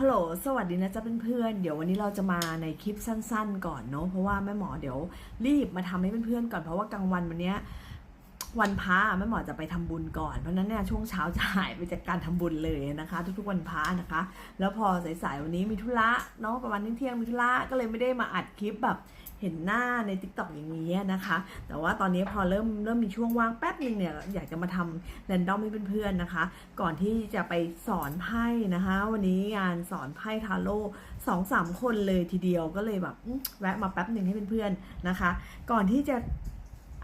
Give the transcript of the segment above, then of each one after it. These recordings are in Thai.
ฮัลโหล สวัสดีนะจ๊ะเพื่อนๆ เดี๋ยววันนี้เราจะมาในคลิปสั้น ๆ ก่อนเนาะ เพราะว่าแม่หมอเดี๋ยวรีบมาทำให้เพื่อนๆก่อน เพราะว่ากลางวันวันเนี้ย วันพระแม่หมอจะไปทำบุญก่อนเพราะนั้นเนี่ยช่วงเช้าจะหายไปจากการทำบุญเลยนะคะ ทุกๆวันพระนะคะ แล้วพอสายๆวันนี้มีธุระเนาะประมาณเที่ยงมีธุระก็เลยไม่ได้มาอัดคลิปแบบเห็นหน้าใน t ิ k t o k อย่างนี้นะคะ แต่ว่าตอนนี้พอเริ่มเริ่มมีช่วงว่างแป๊บนึงเนี่ยอยากจะมาทำแรนดอมให้เพื่อนๆนะคะ ก่อนที่จะไปสอนไพ่นะคะ วันนี้งานสอนไพ่ทาโร่สองสามคนเลยทีเดียวก็เลยแบบแวะมาแป๊บหนึ่งให้เพื่อนๆนะคะ ก่อนที่จะ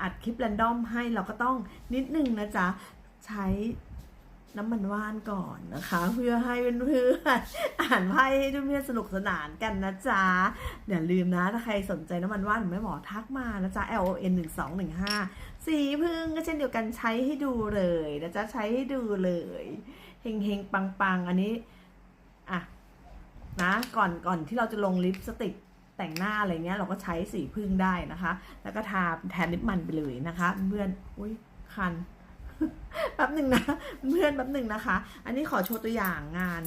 อัดคลิปแรนดอมให้เราก็ต้องนิดนึงนะจ๊ะ ใช้น้ำมันว่านก่อนนะคะ เพื่อให้เพื่อนๆอ่านไพ่ให้เพื่อนๆสนุกสนานกันนะจ๊ะอย่าลืมนะถ้าใครสนใจน้ำมันว่านหรือไม่หมอทักมานะจ๊ะ L O N 1 2 1 5สีพึ่งก็เช่นเดียวกันใช้ให้ดูเลยนะจ๊ะ ใช้ให้ดูเลยเฮงเฮงปังปังๆ อันนี้ อะ นะ ก่อนก่อนที่เราจะลงลิปสติก แต่งหน้าอะไรเงี้ยเราก็ใช้สีพึ่งได้นะคะ แล้วก็ทาแทนลิปมันไปเลยนะคะ เพื่อนอุ้ยคันแป๊บหนึ่งนะเพื่อนแป๊บหนึ่งนะคะ อันนี้ขอโชว์ตัวอย่างงาน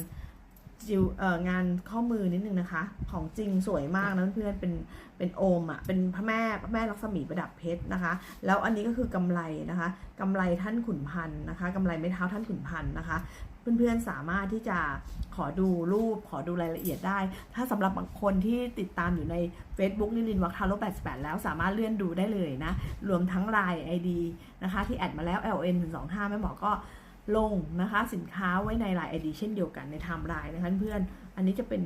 จิวเอ่องานข้อมือนิดนึงนะคะ ของจริงสวยมากนะเพื่อนเป็นเป็นโอมอะเป็นพระแม่พระแม่ลักษมีประดับเพชรนะคะ แล้วอันนี้ก็คือกำไรนะคะกำไรท่านขุนพันธ์นะคะกำไรไม้เท้าท่านขุนพันธ์นะคะ เพื่อนๆสามารถที่จะขอดูรูปขอดูรายละเอียดได้ ถ้าสำหรับบางคนที่ติดตามอยู่ใน Facebook นิลินวัคทาโร่88 แล้วสามารถเลื่อนดูได้เลยนะ รวมทั้งราย ID นะคะ ที่แอดมาแล้ว LN 1 2 5แม่หมอก็ลงนะคะ สินค้าไว้ในราย ID เช่นเดียวกันในไทม์ไลน์นะคะเพื่อนอันนี้จะเป็น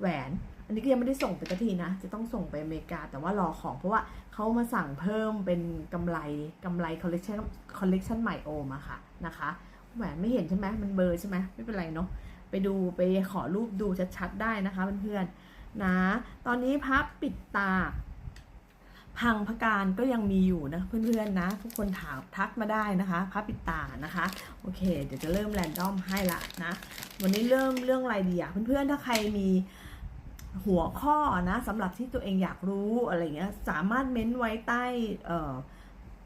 แหวนอันนี้ก็ยังไม่ได้ส่งไปสักทีนะ จะต้องส่งไปอเมริกา แต่ว่ารอของเพราะว่าเขามาสั่งเพิ่มเป็นกำไรกำไรคอลเลคชันคอลเลคชันใหม่โอมาค่ะนะคะ แหวนไม่เห็นใช่ไหมมันเบลอร์ใช่ไหมไม่เป็นไรเนาะไปดูไปขอรูปดูชัดๆได้นะคะเพื่อนๆนะ ตอนนี้พับปิดตา พังพการก็ยังมีอยู่นะเพื่อนๆนะ ทุกคนถามทักมาได้นะคะพับปิดตานะคะโอเค เดี๋ยวจะเริ่มแรนดอมให้ละนะวันนี้เริ่มเรื่องอะไรดีอะเพื่อนๆถ้าใครมีหัวข้อนะสำหรับที่ตัวเองอยากรู้อะไรเงี้ยสามารถเม้นไว้ใต้เอ่อ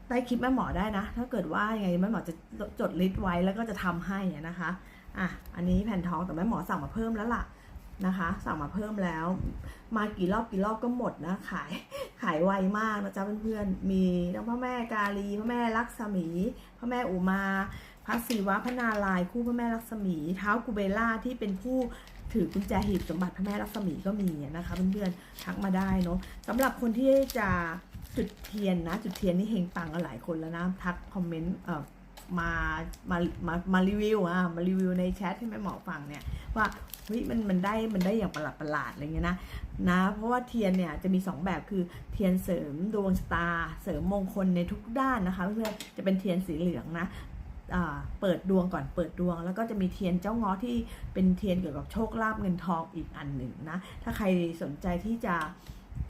ใต้คลิปแม่หมอได้นะ ถ้าเกิดว่ายังไงแม่หมอจะจดลิสต์ไว้แล้วก็จะทำให้นะคะอะอันนี้แผ่นทองแต่แม่หมอสั่งมาเพิ่มแล้วล่ะนะคะ สั่งมาเพิ่มแล้ว มากี่รอบกี่รอบก็หมดนะขายขายไวมากนะจ๊ะเพื่อนๆมีทั้งพระแม่กาลีพระแม่ลักษมีพระแม่อุมาพระศิวะพระนารายคู่พระแม่ลักษมี เท้ากุเบล่าที่เป็นผู้ ถือกุญแจหีบสมบัติพระแม่ลักษมีก็มีนะคะเพื่อนๆทักมาได้เนาะสำหรับคนที่จะจุดเทียนนะ จุดเทียนนี่เฮงปังกันหลายคนแล้วนะ ทักคอมเมนต์เอ่อมามามามารีวิวอะมารีวิวในแชทให้แม่หมอฟังเนี่ยว่าเฮ้ยมันมันได้มันได้อย่างประหลาดประหลาดอะไรเงี้ยนะนะเพราะว่าเทียนเนี่ยจะมี 2 แบบคือเทียนเสริมดวงชะตา เสริมมงคลในทุกด้านนะคะเพื่อนๆจะเป็นเทียนสีเหลืองนะ เปิดดวงก่อนเปิดดวง แล้วก็จะมีเทียนเจ้าง้อที่เป็นเทียนเกี่ยวกับโชคลาภเงินทองอีกอันหนึ่งนะ ถ้าใครสนใจที่จะ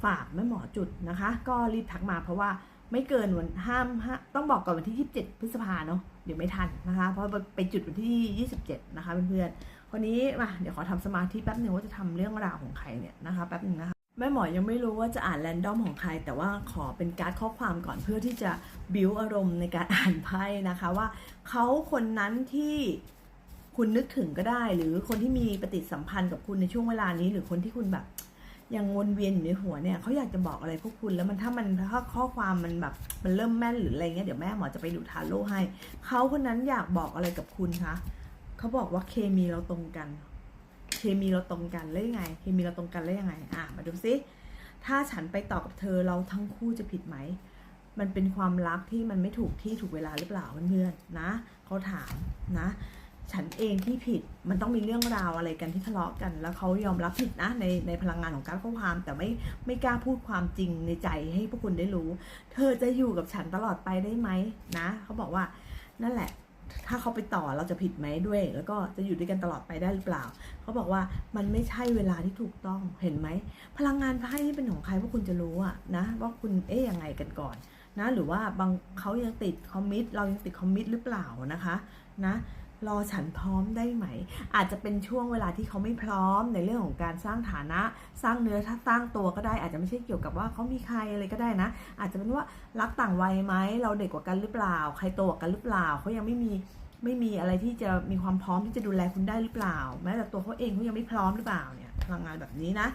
ฝากแม่หมอจุดนะคะ ก็รีบทักมาเพราะว่าไม่เกินวันห้ามห้าต้องบอกก่อนวันที่ 27 พฤษภาเนาะเดี๋ยวไม่ทันนะคะ เพราะไปจุดวันที่ 27 นะคะเพื่อนๆคนนี้มาเดี๋ยวขอทำสมาธิแป๊บหนึ่งว่าจะทำเรื่องราวของใครเนี่ยนะคะแป๊บหนึ่งนะคะ แม่หมอยังไม่รู้ว่าจะอ่านแรนดอมของใคร แต่ว่าขอเป็นการ์ดข้อความก่อนเพื่อที่จะบิวอารมณ์ในการอ่านไพ่นะคะว่าเขาคนนั้นที่คุณนึกถึงก็ได้ หรือคนที่มีปฏิสัมพันธ์กับคุณในช่วงเวลานี้ หรือคนที่คุณแบบ ยังวนเวียนอยู่ในหัวเนี่ยเขาอยากจะบอกอะไรพวกคุณแล้วมันถ้ามันถ้าข้อความมันแบบมันเริ่มแม่นหรืออะไรเงี้ยเดี๋ยวแม่หมอจะไปดูทาโร่ให้เขาคนนั้นอยากบอกอะไรกับคุณคะเขาบอกว่าเคมีเราตรงกัน เคมีเราตรงกันแล้วยังไง เคมีเราตรงกันแล้วยังไง อะ มาดูซิ ถ้าฉันไปต่อกับเธอเราทั้งคู่จะผิดไหม มันเป็นความรักที่มันไม่ถูกที่ถูกเวลาหรือเปล่าเพื่อนๆนะเขาถามนะ ฉันเองที่ผิดมันต้องมีเรื่องราวอะไรกันที่ทะเลาะกัน แล้วเขายอมรับผิดนะในในพลังงานของการข้อความ แต่ไม่ไม่กล้าพูดความจริงในใจให้พวกคุณได้รู้ เธอจะอยู่กับฉันตลอดไปได้ไหมนะเขาบอกว่านั่นแหละ ถ้าเขาไปต่อเราจะผิดไหมด้วย แล้วก็จะอยู่ด้วยกันตลอดไปได้หรือเปล่า เขาบอกว่ามันไม่ใช่เวลาที่ถูกต้องเห็นไหม พลังงานไพ่นี่เป็นของใครพวกคุณจะรู้อะนะ ว่าคุณเอ๊ยยังไงกันก่อนนะ หรือว่าบางเขายังติดคอมมิตเรายังติดคอมมิตหรือเปล่านะคะ นะ รอฉันพร้อมได้ไหม อาจจะเป็นช่วงเวลาที่เขาไม่พร้อมในเรื่องของการสร้างฐานะ สร้างเนื้อถ้าสร้างตัวก็ได้ อาจจะไม่ใช่เกี่ยวกับว่าเขามีใครอะไรก็ได้นะ อาจจะเป็นว่ารักต่างวัยไหมเราเด็กกว่ากันหรือเปล่า ใครโตกว่ากันหรือเปล่าเขายังไม่มีไม่มีอะไรที่จะมีความพร้อมที่จะดูแลคุณได้หรือเปล่า แม้แต่ตัวเขาเองเขายังไม่พร้อมหรือเปล่าเนี่ยพลังงานแบบนี้นะ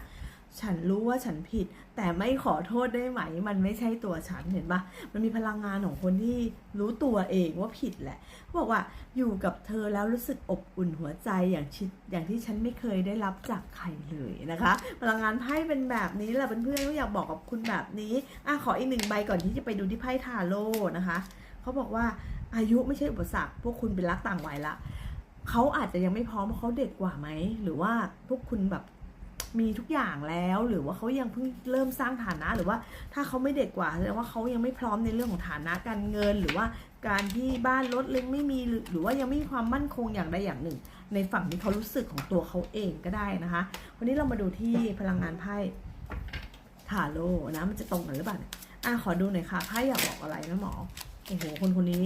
ฉันรู้ว่าฉันผิด แต่ไม่ขอโทษได้ไหม มันไม่ใช่ตัวฉันเห็นปะมันมีพลังงานของคนที่รู้ตัวเองว่าผิดแหละเขาบอกว่าอยู่กับเธอแล้วรู้สึกอบอุ่นหัวใจอย่างชิดอย่างที่ฉันไม่เคยได้รับจากใครเลยนะคะ พลังงานไพ่เป็นแบบนี้แหละเพื่อนๆก็อยากบอกกับคุณแบบนี้อะขออีกหนึ่งใบก่อนที่จะไปดูที่ไพ่ทาโร่นะคะเขาบอกว่าอายุไม่ใช่อุปสรรคพวกคุณเป็นรักต่างวัยละเขาอาจจะยังไม่พร้อมเพราะเขาเด็กกว่าไหมหรือว่าพวกคุณแบบ มีทุกอย่างแล้วหรือว่าเขายังเพิ่งเริ่มสร้างฐานะ หรือว่าถ้าเขาไม่เด็กกว่าแสดงว่าเขายังไม่พร้อมในเรื่องของฐานะการเงิน หรือว่าการที่บ้านรถเล็งไม่มีหรือหรือว่ายังไม่มีความมั่นคงอย่างใดอย่างหนึ่ง ในฝั่งที่เขารู้สึกของตัวเขาเองก็ได้นะคะ วันนี้เรามาดูที่พลังงานไพ่ทาโร่นะมันจะตรงกันหรือเปล่าเนี่ยอะขอดูหน่อยค่ะไพ่อยากบอกอะไรนะหมอโอ้โหคนคนนี้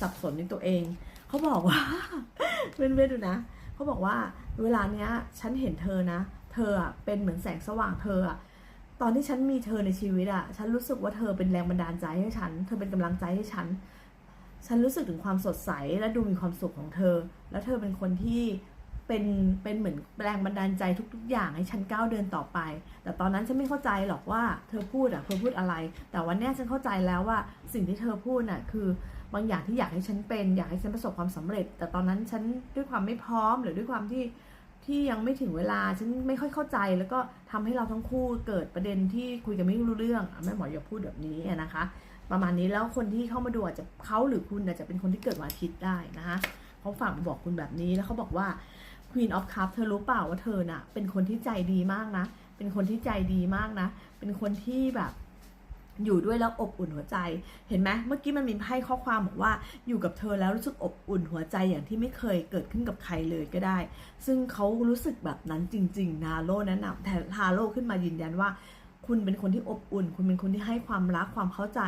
สับสนในตัวเองเขาบอกว่าเพื่อนๆดูนะเขาบอกว่าเวลาเนี้ย ฉันเห็นเธอนะ เธออะเป็นเหมือนแสงสว่างเธออะตอนที่ฉันมีเธอในชีวิตอะฉันรู้สึกว่าเธอเป็นแรงบันดาลใจให้ฉัน เธอเป็นกำลังใจให้ฉัน ฉันรู้สึกถึงความสดใสและดูมีความสุขของเธอ แล้วเธอเป็นคนที่เป็นเป็นเหมือนแรงบันดาลใจทุก ๆ อย่างให้ฉันก้าวเดินต่อไป แต่ตอนนั้นฉันไม่เข้าใจหรอกว่าเธอพูดอะเธอพูดอะไร แต่วันนี้ฉันเข้าใจแล้วว่าสิ่งที่เธอพูดน่ะคือบางอย่างที่อยากให้ฉันเป็น อยากให้ฉันประสบความสำเร็จ แต่ตอนนั้นฉันด้วยความไม่พร้อมหรือด้วยความที่ ที่ยังไม่ถึงเวลาฉันไม่ค่อยเข้าใจ แล้วก็ทำให้เราทั้งคู่เกิดประเด็นที่คุยกันไม่รู้เรื่องอะแม่หมออย่าพูดแบบนี้นะคะ ประมาณนี้แล้วคนที่เข้ามาดูอาจจะเขาหรือคุณอาจจะเป็นคนที่เกิดวันอาทิตย์ได้นะคะเขาฝากมาบอกคุณแบบนี้แล้วเขาบอกว่า Queen of Cup เธอรู้เปล่าว่าเธอน่ะเป็นคนที่ใจดีมากนะ เป็นคนที่ใจดีมากนะ เป็นคนที่แบบ อยู่ด้วยแล้วอบอุ่นหัวใจ เห็นไหมเมื่อกี้มันมีไพ่ข้อความบอกว่าอยู่กับเธอแล้วรู้สึกอบอุ่นหัวใจอย่างที่ไม่เคยเกิดขึ้นกับใครเลยก็ได้ ซึ่งเขารู้สึกแบบนั้นจริงๆนาโลแนะนำแต่ทาโร่ขึ้นมายืนยันว่า คุณเป็นคนที่อบอุ่น คุณเป็นคนที่ให้ความรักความเข้าใจ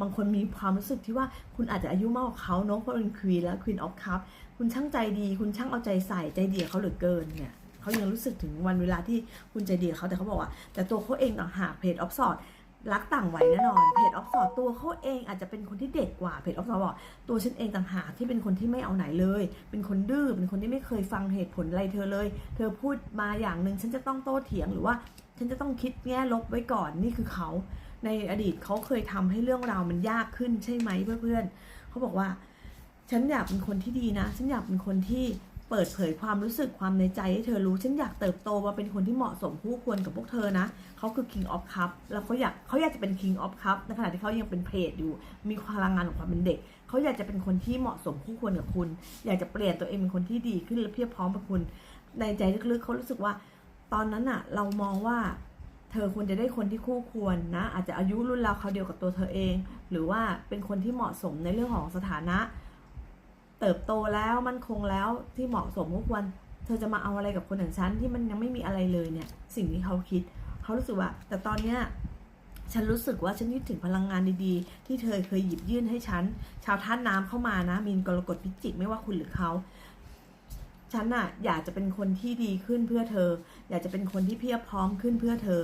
บางคนมีความรู้สึกที่ว่าคุณอาจจะอายุมากกว่าเขาเนาะเพราะเป็นควีนแล้วควีนออฟคัพคุณช่างใจดี คุณช่างเอาใจใส่ใจดีเขาเหลือเกินเนี่ยเขายังรู้สึกถึงวันเวลาที่คุณใจดีเขาแต่เขาบอกว่า แต่ตัวเขาเองต่างหากเพจออฟสอด รักต่างวัยแน่นอนเพจออฟสอดตัวเขาเองอาจจะเป็นคนที่เด็กกว่าเพจออฟสอดบอกตัวฉันเองต่างหากที่เป็นคนที่ไม่เอาไหนเลย เป็นคนดื้อเป็นคนที่ไม่เคยฟังเหตุผลอะไรเธอเลย เธอพูดมาอย่างหนึ่งฉันจะต้องโต้เถียงหรือว่า ฉันจะต้องคิดแง่ลบไว้ก่อนนี่คือเขาในอดีตเขาเคยทำให้เรื่องราวมันยากขึ้นใช่ไหมเพื่อนๆเขาบอกว่า ฉันอยากเป็นคนที่ดีนะ ฉันอยากเป็นคนที่ เปิดเผยความรู้สึกความในใจให้เธอรู้ ฉันอยากเติบโตมาเป็นคนที่เหมาะสมคู่ควรกับพวกเธอนะ เขาคือ King of Cup แล้วเขาอยากเขาอยากจะเป็น King of Cup ในขณะที่เขายังเป็นเพจอยู่ มีพลังงานของความเป็นเด็ก เขาอยากจะเป็นคนที่เหมาะสมคู่ควรกับคุณ อยากจะเปลี่ยนตัวเองเป็นคนที่ดีขึ้นและเพียบพร้อมกับคุณ ในใจลึกๆเขารู้สึกว่า ตอนนั้นอะเรามองว่า เธอควรจะได้คนที่คู่ควรนะ อาจจะอายุรุ่นราวเขาเดียวกับตัวเธอเอง หรือว่าเป็นคนที่เหมาะสมในเรื่องของสถานะ เติบโตแล้วมั่นคงแล้วที่เหมาะสมคู่ควรเธอจะมาเอาอะไรกับคนอย่างฉันที่มันยังไม่มีอะไรเลยเนี่ย สิ่งที่เขาคิด เขารู้สึกว่า แต่ตอนเนี้ยฉันรู้สึกว่าฉันนึกถึงพลังงานดีๆ ที่เธอเคยหยิบยื่นให้ฉัน ชาวท่านน้ำเข้ามานะ มีนกรกฎพิจิกไม่ว่าคุณหรือเขาฉันอะอยากจะเป็นคนที่ดีขึ้นเพื่อเธอ อยากจะเป็นคนที่เพียบพร้อมขึ้นเพื่อเธอ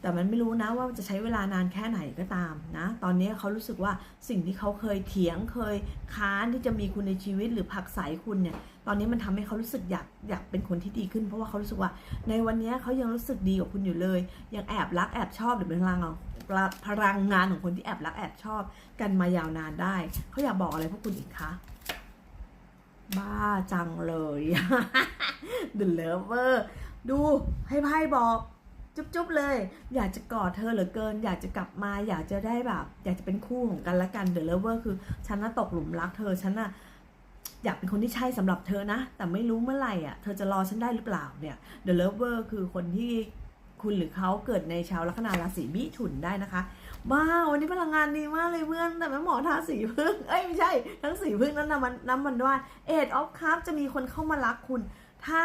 แต่มันไม่รู้นะว่าจะใช้เวลานานแค่ไหนก็ตามนะ ตอนนี้เขารู้สึกว่าสิ่งที่เขาเคยเถียงเคยค้านที่จะมีคุณในชีวิตหรือผักไสคุณเนี่ย ตอนนี้มันทำให้เขารู้สึกอยากอยากเป็นคนที่ดีขึ้น เพราะว่าเขารู้สึกว่า ในวันนี้เขายังรู้สึกดีกับคุณอยู่เลย ยังแอบรักแอบชอบหรือเป็นพลังพลังงานของคนที่แอบรักแอบชอบกันมายาวนานได้ เขาอยากบอกอะไรพวกคุณอีกคะบ้าจังเลย The Lover ดูให้ไพ่บอก จุ๊บๆเลย อยากจะกอดเธอเหลือเกิน อยากจะกลับมา อยากจะได้แบบ อยากจะเป็นคู่ของกันและกัน The Lover คือฉันน่ะตกหลุมรักเธอฉันน่ะอยากเป็นคนที่ใช่สำหรับเธอนะ แต่ไม่รู้เมื่อไหร่อะเธอจะรอฉันได้หรือเปล่าเนี่ย The Lover คือคนที่คุณหรือเขาเกิดในชาวลัคนาราศีมิถุนได้นะคะว้าววันนี้พลังงานดีมากเลยเพื่อนแต่แม่หมอทาสีพึ่งเอ้ยไม่ใช่ ทั้งสีพึ่งนั้นน้ำมันน้ำมันว่าเอ็ดออฟคัพจะมีคนเข้ามารักคุณ ถ้า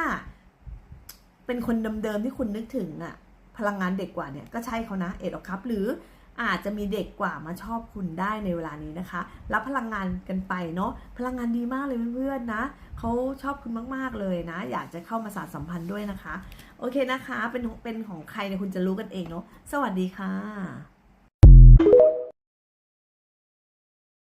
เป็นคนเดิมๆที่คุณนึกถึงอะ พลังงานเด็กกว่าเนี่ยก็ใช่เขานะเอ็ดออกครับ หรืออาจจะมีเด็กกว่ามาชอบคุณได้ในเวลานี้นะคะ รับพลังงานกันไปเนาะพลังงานดีมากเลยเพื่อนๆนะเขาชอบคุณมากๆเลยนะ อยากจะเข้ามาสานสัมพันธ์ด้วยนะคะ โอเคนะคะ เป็นเป็นของใครเนี่ยคุณจะรู้กันเองเนาะสวัสดีค่ะ